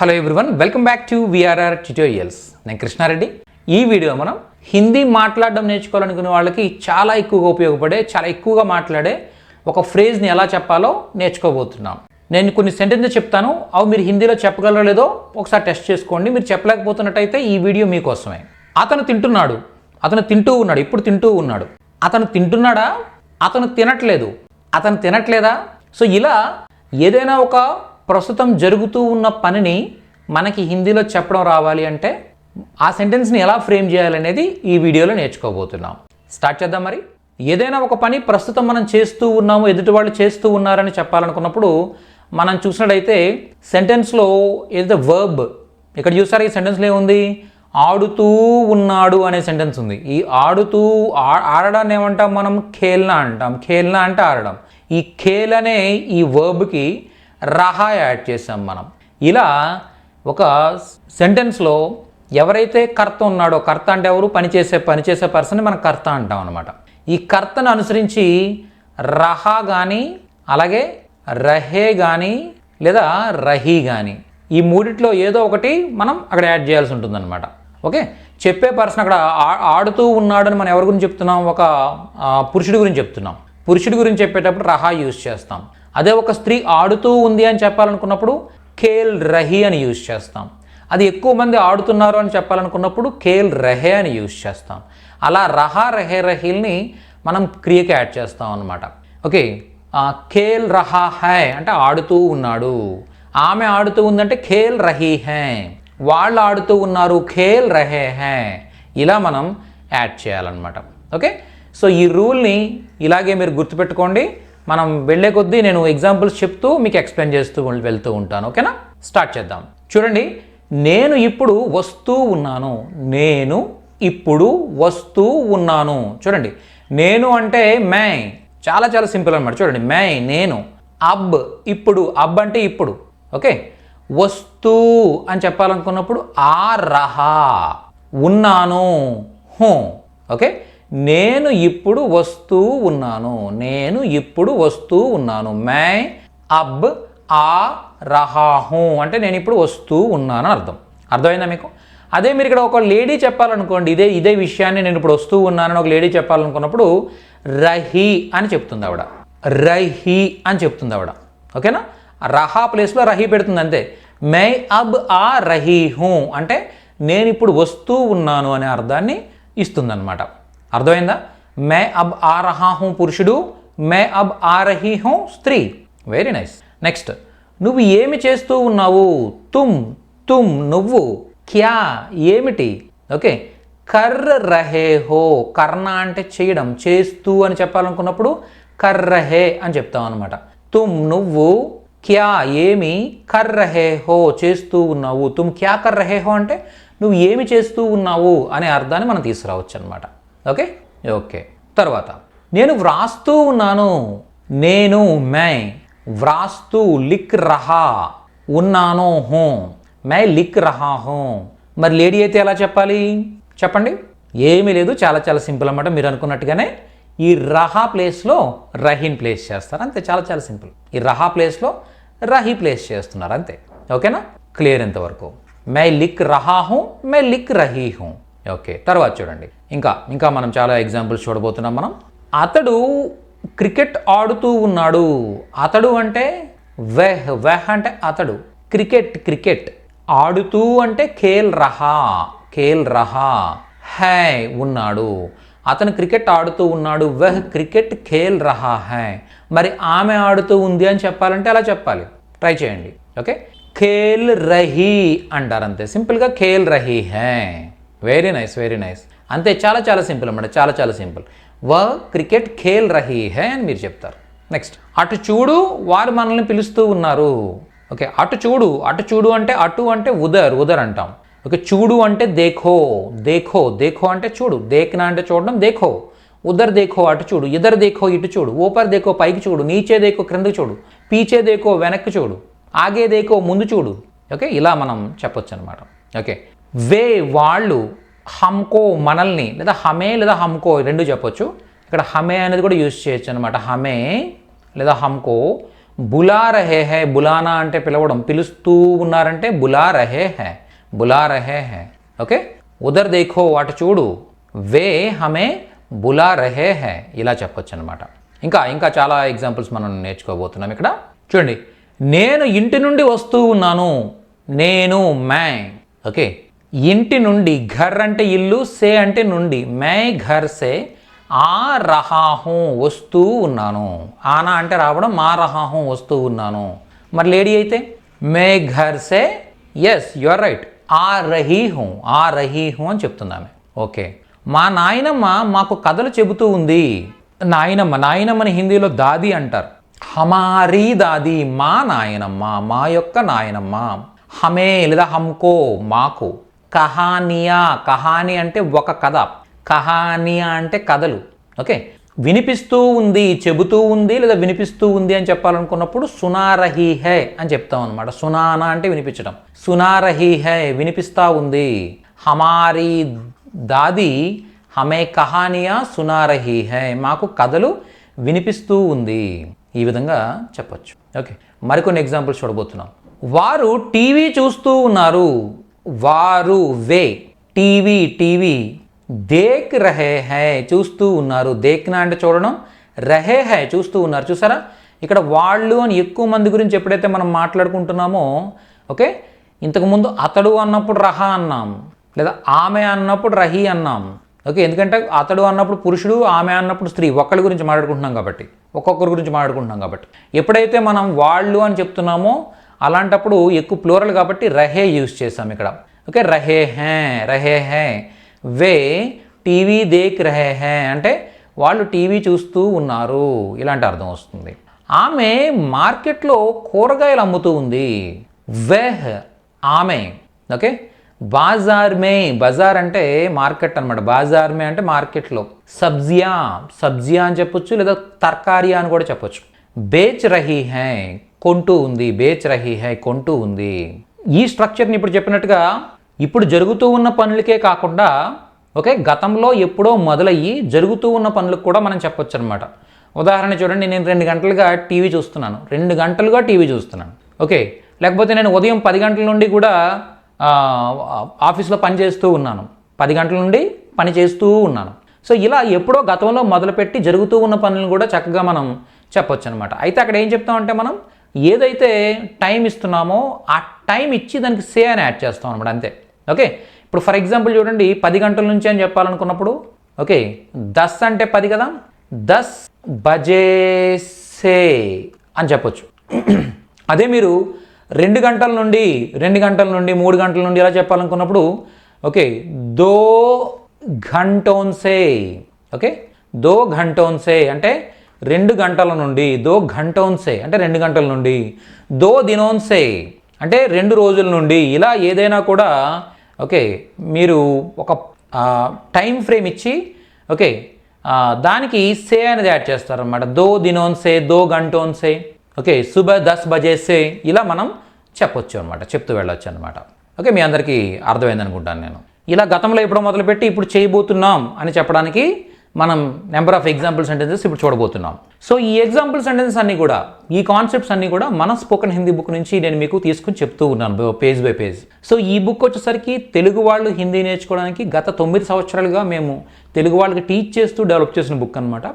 Hello everyone welcome back to V R R tutorials నేను కృష్ణారెడ్డి. ఈ video మనం హిందీ మాట్లాడడం నేర్చుకోవాలనుకునే వాళ్ళకి చాలా ఎక్కువగా ఉపయోగపడే చాలా ఎక్కువగా మాట్లాడే ఒక ఫ్రేజ్ని ఎలా చెప్పాలో నేర్చుకోబోతున్నాం. నేను కొన్ని సెంటెన్సెస్ చెప్తాను. అవి మీరు హిందీలో చెప్పగలరో లేదో ఒకసారి టెస్ట్ చేసుకోండి. మీరు చెప్పలేకపోతున్నట్టయితే ఈ వీడియో మీకోసమే. అతను తింటున్నాడు. అతను తింటూ ఉన్నాడు. ఇప్పుడు తింటూ ఉన్నాడు. అతను తింటున్నాడా? అతను తినట్లేదు. అతను తినట్లేదా? సో ఇలా ఏదైనా ఒక ప్రస్తుతం జరుగుతూ ఉన్న పనిని మనకి హిందీలో చెప్పడం రావాలి అంటే ఆ సెంటెన్స్ని ఎలా ఫ్రేమ్ చేయాలనేది ఈ వీడియోలో నేర్చుకోబోతున్నాం. స్టార్ట్ చేద్దాం మరి. ఏదైనా ఒక పని ప్రస్తుతం మనం చేస్తూ ఉన్నాము ఎదుటి వాళ్ళు చేస్తూ ఉన్నారని చెప్పాలనుకున్నప్పుడు మనం చూసినట్టయితే సెంటెన్స్లో ఏదైతే వర్బ్ ఇక్కడ చూసారా ఈ సెంటెన్స్లో ఏముంది? ఆడుతూ ఉన్నాడు అనే సెంటెన్స్ ఉంది. ఈ ఆడుతూ ఆ- ఆడడాన్ని ఏమంటాం మనం? ఖేల్నా అంటాం. ఖేల్నా అంటే ఆడడం. ఈ ఖేల్ అనే ఈ వర్బ్కి రహా యాడ్ చేసాం మనం. ఇలా ఒక సెంటెన్స్లో ఎవరైతే కర్త ఉన్నాడో కర్త అంటే ఎవరు? పనిచేసే పనిచేసే పర్సన్ మనం కర్త అంటాం అనమాట ఈ కర్తను అనుసరించి రహా కానీ అలాగే రహే కానీ లేదా రహీ కానీ ఈ మూడిట్లో ఏదో ఒకటి మనం అక్కడ యాడ్ చేయాల్సి ఉంటుందన్నమాట. ఓకే? చెప్పే పర్సన్ అక్కడ ఆ- ఆడుతూ ఉన్నాడని మనం ఎవరి గురించి చెప్తున్నాం? ఒక పురుషుడి గురించి చెప్తున్నాం. పురుషుడి గురించి చెప్పేటప్పుడు రహా యూజ్ చేస్తాం. అదే ఒక స్త్రీ ఆడుతూ ఉంది అని చెప్పాలనుకున్నప్పుడు ఖేల్ రహి అని యూజ్ చేస్తాం. అది ఎక్కువ మంది ఆడుతున్నారు అని చెప్పాలనుకున్నప్పుడు ఖేల్ రహే అని యూజ్ చేస్తాం. అలా రహా రహే రహీల్ని మనం క్రియకి యాడ్ చేస్తాం అనమాట ఓకే ఖేల్ రహా హై అంటే ఆడుతూ ఉన్నాడు. ఆమె ఆడుతూ ఉందంటే ఖేల్ రహీ హై. వాళ్ళు ఆడుతూ ఉన్నారు ఖేల్ రహే హై. ఇలా మనం యాడ్ చేయాలన్నమాట. ఓకే సో ఈ రూల్ని ఇలాగే మీరు గుర్తుపెట్టుకోండి. మనం వెళ్ళే కొద్దీ నేను ఎగ్జాంపుల్స్ చెప్తూ మీకు ఎక్స్ప్లెయిన్ చేస్తూ వెళ్తూ ఉంటాను ఓకేనా? స్టార్ట్ చేద్దాం. చూడండి నేను ఇప్పుడు వస్తూ ఉన్నాను. నేను ఇప్పుడు వస్తూ ఉన్నాను. చూడండి నేను అంటే మై చాలా చాలా సింపుల్ అనమాట చూడండి మై నేను. అబ్ ఇప్పుడు. అబ్ అంటే ఇప్పుడు. ఓకే? వస్తూ అని చెప్పాలనుకున్నప్పుడు ఆ రహా. ఉన్నాను. హూ. ఓకే? నేను ఇప్పుడు వస్తూ ఉన్నాను నేను ఇప్పుడు వస్తూ ఉన్నాను. మే అబ్ ఆ రహాహు అంటే నేను ఇప్పుడు వస్తూ ఉన్నాను అర్థం. అర్థమైందా మీకు? అదే మీరు ఇక్కడ ఒక లేడీ చెప్పాలనుకోండి ఇదే ఇదే విషయాన్ని నేను ఇప్పుడు వస్తూ ఉన్నానని ఒక లేడీ చెప్పాలనుకున్నప్పుడు రహి అని చెప్తుంది ఆవిడ. రహి అని చెప్తుంది ఆవిడ. ఓకేనా? రహా ప్లేస్లో రహి పెడుతుంది అంతే. మై అబ్ ఆ రహీ హూ అంటే నేను ఇప్పుడు వస్తూ ఉన్నాను అనే అర్థాన్ని ఇస్తుందన్నమాట. అర్థమైందా? మే అబ్ ఆ రహా హూ పురుషుడు మే అబ్ ఆ రహీ హూ స్త్రీ. వెరీ నైస్ నెక్స్ట్ నువ్వు ఏమి చేస్తూ ఉన్నావు? తుమ్ తుమ్ నువ్వు. క్యా ఏమిటి? ఓకే కర్ రహే హో కర్ణ అంటే చేయడం చేస్తూ అని చెప్పాలనుకున్నప్పుడు కర్ రహే అని చెప్తాం అనమాట తుమ్ నువ్వు. క్యా ఏమి? కర్ రహే హో చేస్తూ ఉన్నావు. తుమ్ క్యా కర్ రహే హో అంటే నువ్వు ఏమి చేస్తూ ఉన్నావు అనే అర్థాన్ని మనం తీసుకురావచ్చు అనమాట ఓకే? ఓకే. తర్వాత నేను వ్రాస్తూ ఉన్నాను నేను మై వ్రాస్తూ లిక్ రహా ఉన్నాను హూ మై లిక్ రహా హూ. మరి లేడీ అయితే ఎలా చెప్పాలి? చెప్పండి. ఏమీ లేదు చాలా చాలా సింపుల్ అన్నమాట. మీరు అనుకున్నట్టుగానే ఈ రహా ప్లేస్లో రహీన్ ప్లేస్ చేస్తారు. అంతే చాలా చాలా సింపుల్. ఈ రహా ప్లేస్లో రహీ ప్లేస్ చేస్తున్నారు అంతే. ఓకేనా? క్లియర్ ఇంతవరకు. మై లిక్ రహా హూ మే లిక్ రహీ హూ. ఓకే తర్వాత చూడండి. ఇంకా ఇంకా మనం చాలా ఎగ్జాంపుల్స్ చూడబోతున్నాం మనం. అతడు క్రికెట్ ఆడుతూ ఉన్నాడు. అతడు అంటే వెహ్ వెహ్ అంటే అతడు. Cricket cricket. ఆడుతూ అంటే ఖేల్ రహా ఖేల్ రహా హై ఉన్నాడు. అతను క్రికెట్ ఆడుతూ ఉన్నాడు. వెహ్ క్రికెట్ ఖేల్ రహా హై. మరి ఆమె ఆడుతూ ఉంది అని చెప్పాలంటే అలా చెప్పాలి. ట్రై చేయండి. ఓకే? ఖేల్ రహీ అంటారు అంతే. సింపుల్గా ఖేల్ రహీ హై. వెరీ నైస్ వెరీ నైస్ అంతే చాలా చాలా సింపుల్ అన్నమాట చాలా చాలా సింపుల్. వ క్రికెట్ ఖేల్ రహీ హే అని మీరు చెప్తారు. నెక్స్ట్ అటు చూడు వారు మనల్ని పిలుస్తూ ఉన్నారు. ఓకే అటు చూడు అటు చూడు అంటే అటు అంటే ఉదర్ ఉదర్ అంటాం. ఓకే చూడు అంటే దేఖో దేఖో దేఖో అంటే చూడు దేఖ్నా అంటే చూడడం దేఖో. ఉదర్ దేఖో అటు చూడు ఇదర్ దేఖో ఇటు చూడు ఓపర్ దేఖో పైకి చూడు నీచే దేఖో క్రిందకి చూడు పీచే దేఖో వెనక్కి చూడు ఆగే దేఖో ముందు చూడు. ఓకే ఇలా మనం చెప్పొచ్చు అనమాట ఓకే వే వాళ్ళు హమ్కో మనల్ని లేదా హమే లేదా హమ్కో రెండు చెప్పొచ్చు. ఇక్కడ హమే అనేది కూడా యూజ్ చేయొచ్చు అనమాట హమే లేదా హమ్కో బులా రహే హై బులానా అంటే పిలవడం పిలుస్తూ ఉన్నారంటే బులా రహే హై బులా రహే ఓకే? ఉదర్ దేఖో వాటి చూడు. వే హమే బులా రహే ఇలా చెప్పొచ్చు అనమాట ఇంకా ఇంకా చాలా ఎగ్జాంపుల్స్ మనం నేర్చుకోబోతున్నాం ఇక్కడ. చూడండి. నేను ఇంటి నుండి వస్తూ ఉన్నాను. నేను మ్యా ఓకే? ఇంటి నుండి ఘర్ అంటే ఇల్లు సే అంటే నుండి. మే ఘర్ సే ఆ రహాహు వస్తూ ఉన్నాను. ఆనా అంటే రావడం మా రహాహు వస్తూ ఉన్నాను. మరి లేడీ అయితే మే ఘర్ సే ఎస్ యువర్ రైట్ ఆ రహీహు ఆ రహీహు అని చెప్తుంది ఆమె ఓకే. మా నాయనమ్మ మాకు కథలు చెబుతూ ఉంది. నాయనమ్మ నాయనమ్మని హిందీలో దాది అంటారు. హమారీ దాది మా నాయనమ్మ మా యొక్క నాయనమ్మ. హమే లేదా హమ్కో మాకు. కహానియా. కహాని అంటే ఒక కథ. కహానియా అంటే కథలు. ఓకే? వినిపిస్తూ ఉంది చెబుతూ ఉంది లేదా వినిపిస్తూ ఉంది అని చెప్పాలనుకున్నప్పుడు సునారహీ హే అని చెప్తాం అనమాట సునానా అంటే వినిపించడం. సునారహీ హే వినిపిస్తూ ఉంది. హమారీ దాది హమే కహానియా సునారహీ హే. మాకు కథలు వినిపిస్తూ ఉంది. ఈ విధంగా చెప్పచ్చు. ఓకే? మరికొన్ని ఎగ్జాంపుల్స్ చూడబోతున్నాం. వారు టీవీ చూస్తూ ఉన్నారు. వారు వే. TV TV. దేక్ రహే హై చూస్తూ ఉన్నారు. దేక్నా అంటే చూడడం. రహే హై చూస్తూ ఉన్నారు. చూసారా? ఇక్కడ వాళ్ళు అని ఎక్కువ మంది గురించి ఎప్పుడైతే మనం మాట్లాడుకుంటున్నామో ఓకే? ఇంతకుముందు అతడు అన్నప్పుడు రహ అన్నాం. లేదా ఆమె అన్నప్పుడు రహి అన్నాం. ఓకే? ఎందుకంటే అతడు అన్నప్పుడు పురుషుడు ఆమె అన్నప్పుడు స్త్రీ. ఒక్కరి గురించి మాట్లాడుకుంటున్నాం కాబట్టి. ఒక్కొక్కరి గురించి మాట్లాడుకుంటున్నాం కాబట్టి. ఎప్పుడైతే మనం వాళ్ళు అని చెప్తున్నామో అలాంటప్పుడు ఎక్కువ ప్లూరల్ కాబట్టి రహే యూజ్ చేసాం ఇక్కడ. ఓకే రహే హే రహే హే. వే టీవీ దేక్ రహే హే. అంటే వాళ్ళు టీవీ చూస్తూ ఉన్నారు. ఇలాంటి అర్థం వస్తుంది. ఆమె మార్కెట్లో కూరగాయలు అమ్ముతూ ఉంది. వెహ్ ఆమె. ఓకే బాజార్ మే. బజార్ అంటే మార్కెట్ అనమాట బాజార్ మే అంటే మార్కెట్లో. సబ్జియా సబ్జియా అని చెప్పొచ్చు లేదా తర్కారియా అని కూడా చెప్పొచ్చు. బేచ్ రహీ హై. కొంటూ ఉంది బేచ్ రహీ హై కొంటూ ఉంది. ఈ స్ట్రక్చర్ని ఇప్పుడు చెప్పినట్టుగా ఇప్పుడు జరుగుతూ ఉన్న పనులకే కాకుండా ఓకే గతంలో ఎప్పుడో మొదలయ్యి జరుగుతూ ఉన్న పనులకు కూడా మనం చెప్పొచ్చు అనమాట ఉదాహరణ చూడండి నేను రెండు గంటలుగా టీవీ చూస్తున్నాను. రెండు గంటలుగా టీవీ చూస్తున్నాను. ఓకే లేకపోతే నేను ఉదయం పది గంటల నుండి కూడా ఆఫీస్లో పని చేస్తూ ఉన్నాను. పది గంటల నుండి పని చేస్తూ ఉన్నాను. సో ఇలా ఎప్పుడో గతంలో మొదలుపెట్టి జరుగుతూ ఉన్న పనులను కూడా చక్కగా మనం చెప్పొచ్చు అనమాట అయితే అక్కడ ఏం చెప్తామంటే మనం ఏదైతే టైం ఇస్తున్నామో ఆ టైం ఇచ్చి దానికి సే అని యాడ్ చేస్తాం అనమాట అంతే. ఓకే? ఇప్పుడు ఫర్ ఎగ్జాంపుల్ చూడండి పది గంటల నుంచి అని చెప్పాలనుకున్నప్పుడు ఓకే? దస్ అంటే పది కదా? దస్ బజేసే అని చెప్పొచ్చు. అదే మీరు రెండు గంటల నుండి రెండు గంటల నుండి మూడు గంటల నుండి ఇలా చెప్పాలనుకున్నప్పుడు ఓకే? దో ఘంటోన్సే ఓకే? దో ఘంటోన్సే అంటే రెండు గంటల నుండి దో ఘంటోన్సే అంటే రెండు గంటల నుండి దో దినోన్సే అంటే రెండు రోజుల నుండి ఇలా ఏదైనా కూడా ఓకే మీరు ఒక టైం ఫ్రేమ్ ఇచ్చి ఓకే దానికి సే అనేది యాడ్ చేస్తారనమాట దో దినోన్సే దో గంటోన్సే ఓకే సుబ దస్ బజేసే ఇలా మనం చెప్పొచ్చు అనమాట చెప్తూ వెళ్ళొచ్చు అనమాట ఓకే మీ అందరికీ అర్థమైంది అనుకుంటాను నేను. ఇలా గతంలో ఇప్పుడు మొదలుపెట్టి ఇప్పుడు చేయబోతున్నాం అని చెప్పడానికి మనం నెంబర్ ఆఫ్ ఎగ్జాంపుల్ సెంటెన్సెస్ ఇప్పుడు చూడబోతున్నాం. సో ఈ ఎగ్జాంపుల్ సెంటెన్సెస్ అన్నీ కూడా ఈ కాన్సెప్ట్స్ అన్నీ కూడా మన స్పోకెన్ హిందీ బుక్ నుంచి నేను మీకు తీసుకుని చెప్తూ ఉన్నాను పేజ్ బై పేజ్ సో ఈ బుక్ వచ్చేసరికి తెలుగు వాళ్ళు హిందీ నేర్చుకోవడానికి గత తొమ్మిది సంవత్సరాలుగా మేము తెలుగు వాళ్ళకి టీచ్ చేస్తూ డెవలప్ చేసిన బుక్ అనమాట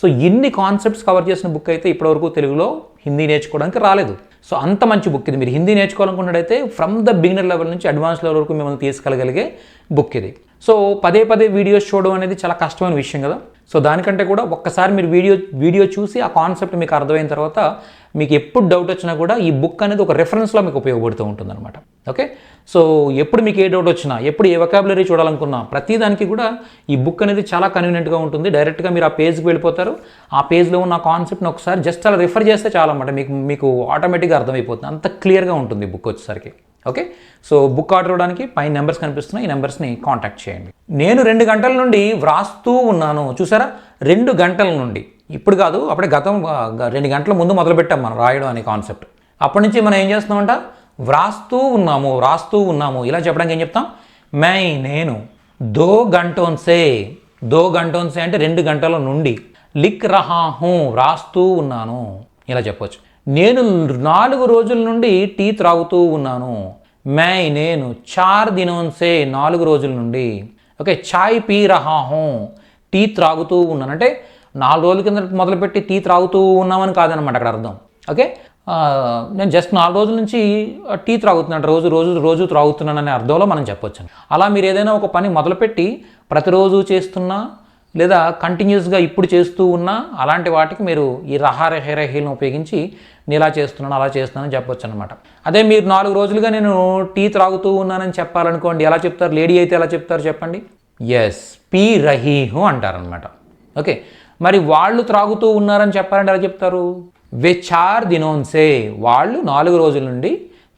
సో ఇన్ని కాన్సెప్ట్స్ కవర్ చేసిన బుక్ అయితే ఇప్పటివరకు తెలుగులో హిందీ నేర్చుకోవడానికి రాలేదు. సో అంత మంచి బుక్ ఇది. మీరు హిందీ నేర్చుకోవాలనుకున్నట్టయితే ఫ్రమ్ ద బిగినర్ లెవెల్ నుంచి అడ్వాన్స్ లెవెల్ వరకు మిమ్మల్ని తీసుకెళ్ళగలిగే బుక్ ఇది. సో పదే పదే వీడియోస్ చూడడం అనేది చాలా కష్టమైన విషయం కదా. సో దానికంటే కూడా ఒక్కసారి మీరు వీడియో వీడియో చూసి ఆ కాన్సెప్ట్ మీకు అర్థమైన తర్వాత మీకు ఎప్పుడు డౌట్ వచ్చినా కూడా ఈ బుక్ అనేది ఒక రెఫరెన్స్లో మీకు ఉపయోగపడుతూ ఉంటుందన్నమాట. ఓకే? సో ఎప్పుడు మీకు ఏ డౌట్ వచ్చినా ఎప్పుడు ఏ వొకాబులరీ చూడాలనుకున్నా ప్రతి దానికి కూడా ఈ బుక్ అనేది చాలా కన్వీనియంట్గా ఉంటుంది. డైరెక్ట్గా మీరు ఆ పేజ్కి వెళ్ళిపోతారు. ఆ పేజ్లో ఉన్న కాన్సెప్ట్ని ఒకసారి జస్ట్ అలా రిఫర్ చేస్తే చాలా అన్నమాట మీకు మీకు ఆటోమేటిక్గా అర్థమైపోతుంది. అంత క్లియర్గా ఉంటుంది ఈ బుక్ వచ్చేసరికి. ఓకే? సో బుక్ ఆర్డర్ ఇవ్వడానికి పైన నెంబర్స్ కనిపిస్తున్నాయి. ఈ నెంబర్స్ని కాంటాక్ట్ చేయండి. నేను రెండు గంటల నుండి వ్రాస్తూ ఉన్నాను. చూసారా? రెండు గంటల నుండి. ఇప్పుడు కాదు అప్పుడే గతం రెండు గంటల ముందు మొదలుపెట్టాం మనం రాయడం అనే కాన్సెప్ట్. అప్పటి నుంచి మనం ఏం చేస్తున్నామంట? వ్రాస్తూ ఉన్నాము వ్రాస్తూ ఉన్నాము. ఇలా చెప్పడానికి ఏం చెప్తాం? మై నేను దో గంటోన్సే దో గంటోన్సే అంటే రెండు గంటల నుండి. లిక్ రహా హూ వ్రాస్తూ ఉన్నాను. ఇలా చెప్పొచ్చు. నేను నాలుగు రోజుల నుండి టీ త్రాగుతూ ఉన్నాను. మై నేను చార్ దినోన్సే నాలుగు రోజుల నుండి. ఓకే చాయ్ పీ రహా హూ. టీ త్రాగుతూ ఉన్నాను. అంటే నాలుగు రోజుల కింద మొదలుపెట్టి టీ త్రాగుతూ ఉన్నామని కాదనమాట అక్కడ అర్థం. ఓకే నేను జస్ట్ నాలుగు రోజుల నుంచి టీ త్రాగుతున్నాను. రోజు రోజు రోజు త్రాగుతున్నాను అనే అర్థంలో మనం చెప్పొచ్చు. అలా మీరు ఏదైనా ఒక పని మొదలుపెట్టి ప్రతిరోజు చేస్తున్నా లేదా కంటిన్యూస్గా ఇప్పుడు చేస్తూ ఉన్నా అలాంటి వాటికి మీరు ఈ రహార హెరహీలను ఉపయోగించి నేను ఇలా చేస్తున్నాను అలా చేస్తున్నానని చెప్పొచ్చు అనమాట అదే మీరు నాలుగు రోజులుగా నేను టీ త్రాగుతూ ఉన్నానని చెప్పాలనుకోండి ఎలా చెప్తారు? లేడీ అయితే ఎలా చెప్తారు చెప్పండి? ఎస్ పీ రహీహు అంటారనమాట ఓకే. మరి వాళ్ళు త్రాగుతూ ఉన్నారని చెప్పాలంటే ఎలా చెప్తారు? విచార్ దినోన్సే వాళ్ళు నాలుగు రోజుల నుండి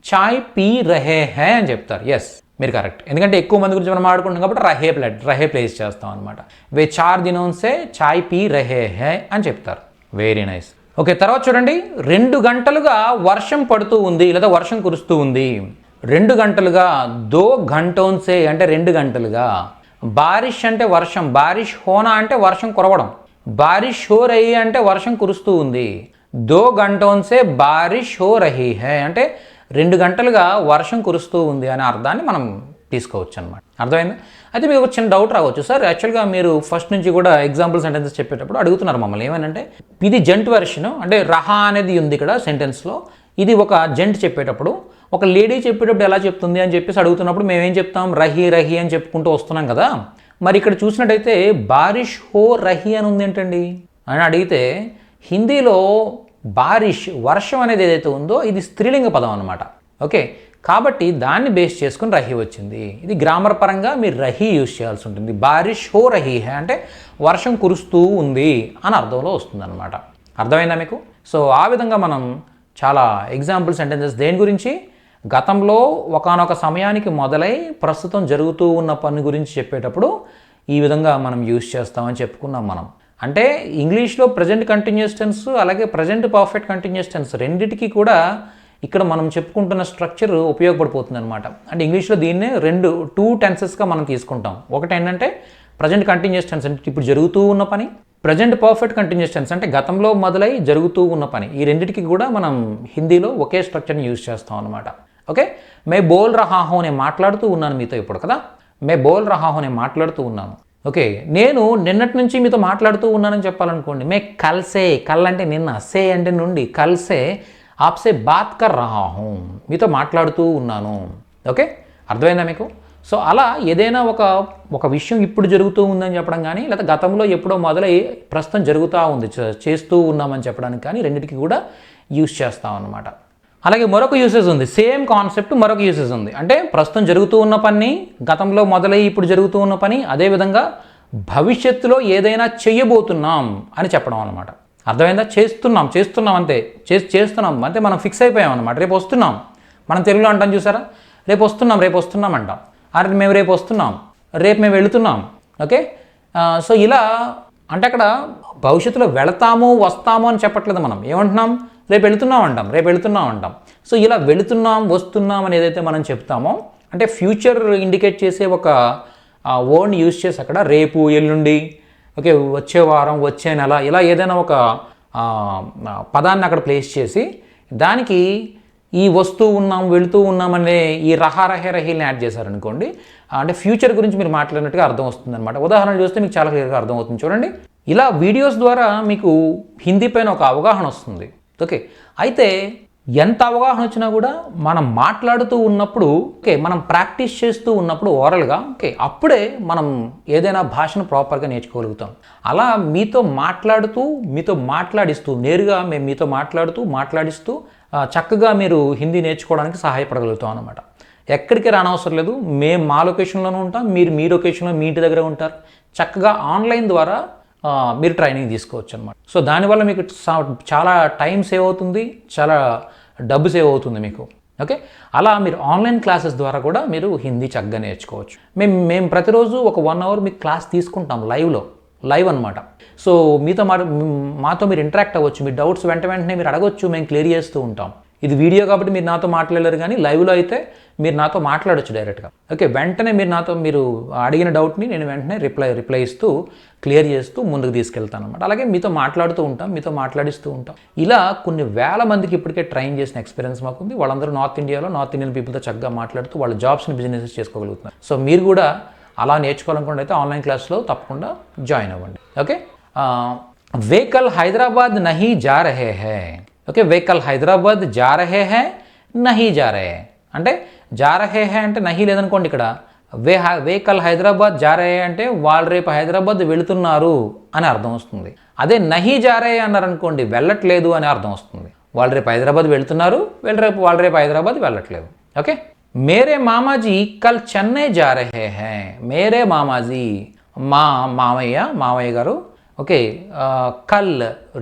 చాయ్ పీ రహే హే అని చెప్తారు. ఎస్ మీరు కరెక్ట్. ఎందుకంటే ఎక్కువ మంది గురించి మనం ఆడుకుంటాం కాబట్టి రహే ప్లేట్ రహే ప్లేస్ చేస్తాం అనమాట వే చార్ దినోన్సే చాయ్ పీ రహే హే అని చెప్తారు. వెరీ నైస్ ఓకే తర్వాత చూడండి. రెండు గంటలుగా వర్షం పడుతూ ఉంది లేదా వర్షం కురుస్తూ ఉంది. రెండు గంటలుగా దో గంటోన్సే అంటే రెండు గంటలుగా. బారిష్ అంటే వర్షం. బారిష్ హోనా అంటే వర్షం కురవడం. బారిష్ హో రహి అంటే వర్షం కురుస్తూ ఉంది. దో గంటోన్సే బారిష్ హో రహి హే అంటే రెండు గంటలుగా వర్షం కురుస్తూ ఉంది అనే అర్థాన్ని మనం తీసుకోవచ్చు అనమాట అర్థమైంది? అయితే మీకు చిన్న డౌట్ రావచ్చు. సార్ యాక్చువల్గా మీరు ఫస్ట్ నుంచి కూడా ఎగ్జాంపుల్ సెంటెన్సెస్ చెప్పేటప్పుడు అడుగుతున్నారు మమ్మల్ని. ఏమనంటే ఇది జంట్ వెర్షన్ అంటే రహా అనేది ఉంది ఇక్కడ సెంటెన్స్లో ఇది ఒక జంట్ చెప్పేటప్పుడు ఒక లేడీ చెప్పేటప్పుడు ఎలా చెప్తుంది అని చెప్పేసి అడుగుతున్నప్పుడు మేము ఏం చెప్తాం? రహి రహి అని చెప్పుకుంటూ వస్తున్నాం కదా. మరి ఇక్కడ చూసినట్టయితే బారిష్ హో రహి అని ఉంది ఏంటండి? అని అడిగితే హిందీలో బారిష్ వర్షం అనేది ఏదైతే ఉందో ఇది స్త్రీలింగ పదం అనమాట ఓకే? కాబట్టి దాన్ని బేస్ చేసుకుని రహి వచ్చింది. ఇది గ్రామర్ పరంగా మీరు రహి యూజ్ చేయాల్సి ఉంటుంది. బారిష్ హో రహి హే అంటే వర్షం కురుస్తూ ఉంది అని అర్థంలో వస్తుంది అనమాట అర్థమైందా మీకు? సో ఆ విధంగా మనం చాలా ఎగ్జాంపుల్ సెంటెన్సెస్ దేని గురించి? గతంలో ఒకానొక సమయానికి మొదలై ప్రస్తుతం జరుగుతూ ఉన్న పని గురించి చెప్పేటప్పుడు ఈ విధంగా మనం యూజ్ చేస్తామని చెప్పుకున్నాం మనం. అంటే ఇంగ్లీష్లో ప్రజెంట్ కంటిన్యూస్ టెన్స్ అలాగే ప్రజెంట్ పర్ఫెక్ట్ కంటిన్యూస్ టెన్స్ రెండిటికి కూడా ఇక్కడ మనం చెప్పుకుంటున్న స్ట్రక్చర్ ఉపయోగపడిపోతుంది అనమాట అంటే ఇంగ్లీష్లో దీన్నే రెండు టూ టెన్సెస్గా మనం తీసుకుంటాం. ఒకటి ఏంటంటే ప్రజెంట్ కంటిన్యూస్ టెన్స్ అంటే ఇప్పుడు జరుగుతూ ఉన్న పని ప్రజెంట్ పర్ఫెక్ట్ కంటిన్యూస్ టెన్స్ అంటే గతంలో మొదలై జరుగుతూ ఉన్న పని. ఈ రెండిటికి కూడా మనం హిందీలో ఒకే స్ట్రక్చర్ని యూజ్ చేస్తాం అనమాట ఓకే? మే బోల్ రహాహో నేను మాట్లాడుతూ ఉన్నాను మీతో ఇప్పుడు కదా? మే బోల్ రహాహో నేను మాట్లాడుతూ ఉన్నాను. ఓకే నేను నిన్నటి నుంచి మీతో మాట్లాడుతూ ఉన్నానని చెప్పాలనుకోండి. మే కల్సే కల్ అంటే నిన్న సే అంటే నుండి కల్సే ఆప్సే బాత్ కర్ రహా. మీతో మాట్లాడుతూ ఉన్నాను. ఓకే అర్థమైందా మీకు? సో అలా ఏదైనా ఒక ఒక విషయం ఇప్పుడు జరుగుతూ ఉందని చెప్పడం కానీ లేదా గతంలో ఎప్పుడో మొదలై ప్రస్తుతం జరుగుతూ ఉంది చే- చేస్తూ ఉన్నామని చెప్పడానికి కానీ రెండింటికి కూడా యూస్ చేస్తాం అన్నమాట అలాగే మరొక యూసేజ్ ఉంది. సేమ్ కాన్సెప్ట్ మరొక యూసేజ్ ఉంది. అంటే ప్రస్తుతం జరుగుతూ ఉన్న పని గతంలో మొదలై ఇప్పుడు జరుగుతూ ఉన్న పని అదేవిధంగా భవిష్యత్తులో ఏదైనా చెయ్యబోతున్నాం అని చెప్పడం అనమాట అర్థమైందా? చేస్తున్నాం చేస్తున్నాం అంతే. చేసి చేస్తున్నాం. అంతే మనం ఫిక్స్ అయిపోయాం అనమాట రేపు వస్తున్నాం. మనం తెలుగులో అంటాం చూసారా? రేపు వస్తున్నాం రేపు వస్తున్నాం అంటాం. అరే మేము రేపు వస్తున్నాం. రేపు మేము వెళుతున్నాం. ఓకే? సో ఇలా అంటే అక్కడ భవిష్యత్తులో వెళతాము వస్తాము అని చెప్పట్లేదు మనం. ఏమంటున్నాం? రేపు వెళుతున్నాం అంటాం రేపు వెళుతున్నాం అంటాం. సో ఇలా వెళుతున్నాం వస్తున్నాం అని ఏదైతే మనం చెప్తామో అంటే ఫ్యూచర్ ఇండికేట్ చేసే ఒక వర్డ్ని యూజ్ చేసి అక్కడ రేపు ఎల్లుండి ఓకే వచ్చే వారం వచ్చే నెల ఇలా ఏదైనా ఒక పదాన్ని అక్కడ ప్లేస్ చేసి దానికి ఈ వస్తూ ఉన్నాం వెళుతూ ఉన్నామనే ఈ రహారహే రహీల్ని యాడ్ చేశారనుకోండి అంటే ఫ్యూచర్ గురించి మీరు మాట్లాడినట్టుగా అర్థం వస్తుంది అనమాట ఉదాహరణ చూస్తే మీకు చాలా క్లియర్గా అర్థం అవుతుంది. చూడండి ఇలా వీడియోస్ ద్వారా మీకు హిందీ పైన ఒక అవగాహన వస్తుంది. ఓకే. అయితే ఎంత అవగాహన వచ్చినా కూడా మనం మాట్లాడుతూ ఉన్నప్పుడు ఓకే మనం ప్రాక్టీస్ చేస్తూ ఉన్నప్పుడు ఓరల్గా ఓకే అప్పుడే మనం ఏదైనా భాషను ప్రాపర్గా నేర్చుకోగలుగుతాం. అలా మీతో మాట్లాడుతూ మీతో మాట్లాడిస్తూ నేరుగా మేము మీతో మాట్లాడుతూ మాట్లాడిస్తూ చక్కగా మీరు హిందీ నేర్చుకోవడానికి సహాయపడగలుగుతాం అనమాట ఎక్కడికి రానవసరం లేదు. మేము మా లొకేషన్లోనే ఉంటాం. మీరు మీ లొకేషన్లో మీ ఇంటి దగ్గర ఉంటారు. చక్కగా ఆన్లైన్ ద్వారా మీరు ట్రైనింగ్ తీసుకోవచ్చు అనమాట సో దానివల్ల మీకు చాలా టైం సేవ్ అవుతుంది చాలా డబ్బు సేవ్ అవుతుంది మీకు. ఓకే? అలా మీరు ఆన్లైన్ క్లాసెస్ ద్వారా కూడా మీరు హిందీ చక్కగా నేర్చుకోవచ్చు. మేము మేము ప్రతిరోజు ఒక వన్ అవర్ మీకు క్లాస్ తీసుకుంటాం లైవ్లో లైవ్ అనమాట సో మీతో మా మాతో మీరు ఇంటరాక్ట్ అవ్వచ్చు మీ డౌట్స్ వెంట వెంటనే మీరు అడగొచ్చు మేము క్లియర్ చేస్తూ ఉంటాం. ఇది వీడియో కాబట్టి మీరు నాతో మాట్లాడలేరు కానీ లైవ్లో అయితే మీరు నాతో మాట్లాడచ్చు డైరెక్ట్గా. ఓకే వెంటనే మీరు నాతో మీరు అడిగిన డౌట్ని నేను వెంటనే రిప్లై రిప్లై ఇస్తూ క్లియర్ చేస్తూ ముందుకు తీసుకెళ్తాను అనమాట అలాగే మీతో మాట్లాడుతూ ఉంటాం మీతో మాట్లాడిస్తూ ఉంటాం. ఇలా కొన్ని వేల మందికి ఇప్పటికే ట్రైన్ చేసిన ఎక్స్పీరియన్స్ మాకు ఉంది వాళ్ళందరూ నార్త్ ఇండియాలో నార్త్ ఇండియన్ పీపుల్తో చక్కగా మాట్లాడుతూ వాళ్ళ జాబ్స్ని బిజినెస్ చేసుకోగలుగుతున్నారు. సో మీరు కూడా అలా నేర్చుకోవాలనుకుంటే అయితే ఆన్లైన్ క్లాస్లో తప్పకుండా జాయిన్ అవ్వండి. ఓకే? వెహికల్ హైదరాబాద్ నహీ జా రహే హే. ఓకే వెహికల్ హైదరాబాద్ జా రహే హే నహీ జా రహే అంటే జా రహే హే అంటే నహీ లేదనుకోండి ఇక్కడ. వే వెహికల్ హైదరాబాద్ జా రహే అంటే వాళ్ళు రేపు హైదరాబాద్ వెళుతున్నారు అని అర్థం వస్తుంది. అదే నహీ జా రహే అన్నారనుకోండి వెళ్ళట్లేదు అని అర్థం వస్తుంది. వాళ్ళు రేపు హైదరాబాద్ వెళ్తున్నారు వీళ్ళు రేపు వాళ్ళు రేపు హైదరాబాద్ వెళ్ళట్లేదు. ఓకే? మేరే మామాజీ కల్ చెన్నై జా రహే హే. మేరే మామాజీ మా మామయ్య మామయ్య గారు ఓకే కల్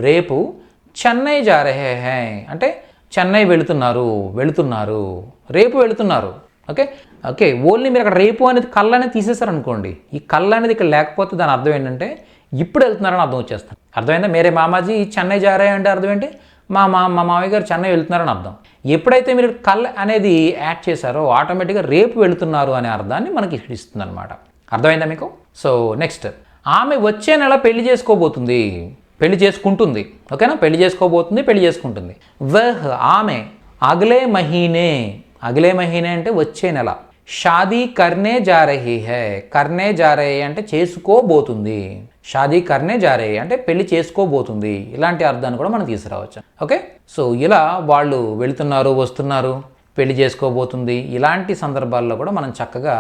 రేపు చెన్నై జా రహే హే అంటే చెన్నై వెళుతున్నారు వెళుతున్నారు రేపు వెళుతున్నారు. ఓకే? ఓకే ఓన్లీ మీరు అక్కడ రేపు అనేది కళ్ళు అనేది తీసేశారనుకోండి. ఈ కళ్ళు అనేది ఇక్కడ లేకపోతే దాని అర్థం ఏంటంటే ఇప్పుడు వెళ్తున్నారని అర్థం వచ్చేస్తాను అర్థమైందా? మేరే మామాజీ చెన్నై జారే అంటే అర్థం ఏంటి? మా మా మా మామయ్య గారు చెన్నై వెళ్తున్నారని అర్థం. ఎప్పుడైతే మీరు కల్ అనేది యాడ్ చేశారో ఆటోమేటిక్గా రేపు వెళుతున్నారు అనే అర్థాన్ని మనకి ఇస్తుంది అనమాట అర్థమైందా మీకు? సో నెక్స్ట్ ఆమె వచ్చే నెల పెళ్ళి చేసుకోబోతుంది. పెళ్ళి చేసుకుంటుంది. ఓకేనా? పెళ్ళి చేసుకోబోతుంది పెళ్ళి చేసుకుంటుంది. వహ్ ఆమె అగలే మహీనే. అగలే మహీనే అంటే వచ్చే నెల. షాదీ కర్నే జారహి హే. కర్నే జా అంటే చేసుకోబోతుంది. షాదీ కర్నే జా అంటే పెళ్ళి చేసుకోబోతుంది. ఇలాంటి అర్థాన్ని కూడా మనం తీసుకురావచ్చు. ఓకే? సో ఇలా వాళ్ళు వెళుతున్నారు వస్తున్నారు పెళ్ళి చేసుకోబోతుంది. ఇలాంటి సందర్భాల్లో కూడా మనం చక్కగా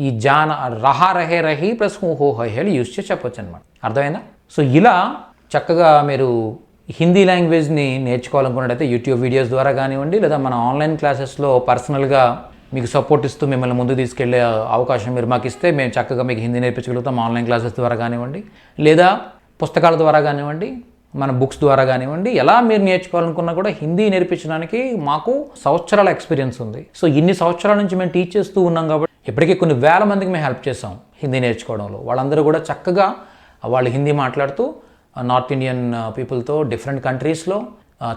ఈ జాన రహా రహే రహి ప్లస్ హూ హో హైహేలు యూస్ చేసి చెప్పొచ్చు అనమాట అర్థమైందా? సో ఇలా చక్కగా మీరు హిందీ లాంగ్వేజ్ని నేర్చుకోవాలనుకున్నట్టయితే యూట్యూబ్ వీడియోస్ ద్వారా కానివ్వండి లేదా మన ఆన్లైన్ క్లాసెస్లో పర్సనల్గా మీకు సపోర్ట్ ఇస్తూ మిమ్మల్ని ముందు తీసుకెళ్ళే అవకాశం మీరు మాకు ఇస్తే మేము చక్కగా మీకు హిందీ నేర్పించగలుగుతాం ఆన్లైన్ క్లాసెస్ ద్వారా కానివ్వండి లేదా పుస్తకాల ద్వారా కానివ్వండి మన బుక్స్ ద్వారా కానివ్వండి ఎలా మీరు నేర్చుకోవాలనుకున్నా కూడా హిందీ నేర్పించడానికి మాకు సంవత్సరాల ఎక్స్పీరియన్స్ ఉంది. సో ఇన్ని సంవత్సరాల నుంచి మేము టీచ్ చేస్తూ ఉన్నాం కాబట్టి ఇప్పటికీ కొన్ని వేల మందికి మేము హెల్ప్ చేసాం హిందీ నేర్చుకోవడంలో. వాళ్ళందరూ కూడా చక్కగా వాళ్ళు హిందీ మాట్లాడుతూ నార్త్ ఇండియన్ పీపుల్తో డిఫరెంట్ కంట్రీస్లో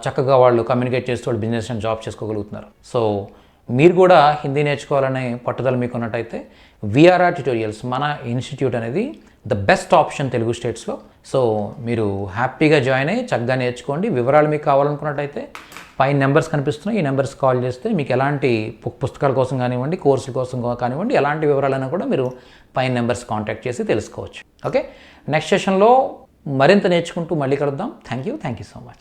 చక్కగా వాళ్ళు కమ్యూనికేట్ చేస్తూ వాళ్ళు బిజినెస్ అండ్ జాబ్ చేసుకోగలుగుతున్నారు. సో మీరు కూడా హిందీ నేర్చుకోవాలనే పట్టుదల మీకు ఉన్నట్టయితే విఆర్ఆర్ ట్యూటోరియల్స్ మన ఇన్స్టిట్యూట్ అనేది ద బెస్ట్ ఆప్షన్ తెలుగు స్టేట్స్లో. సో మీరు హ్యాపీగా జాయిన్ అయ్యి చక్కగా నేర్చుకోండి. వివరాలు మీకు కావాలనుకున్నట్టయితే పైన నెంబర్స్ కనిపిస్తున్నాయి. ఈ నెంబర్స్ కాల్ చేస్తే మీకు ఎలాంటి పుస్తకాల కోసం కానివ్వండి కోర్సుల కోసం కానివ్వండి ఎలాంటి వివరాలైనా కూడా మీరు పైన నెంబర్స్ కాంటాక్ట్ చేసి తెలుసుకోవచ్చు. ఓకే? నెక్స్ట్ సెషన్లో మరింత నేర్చుకుంటూ మళ్ళీ కలుద్దాం. Thank you thank you so much.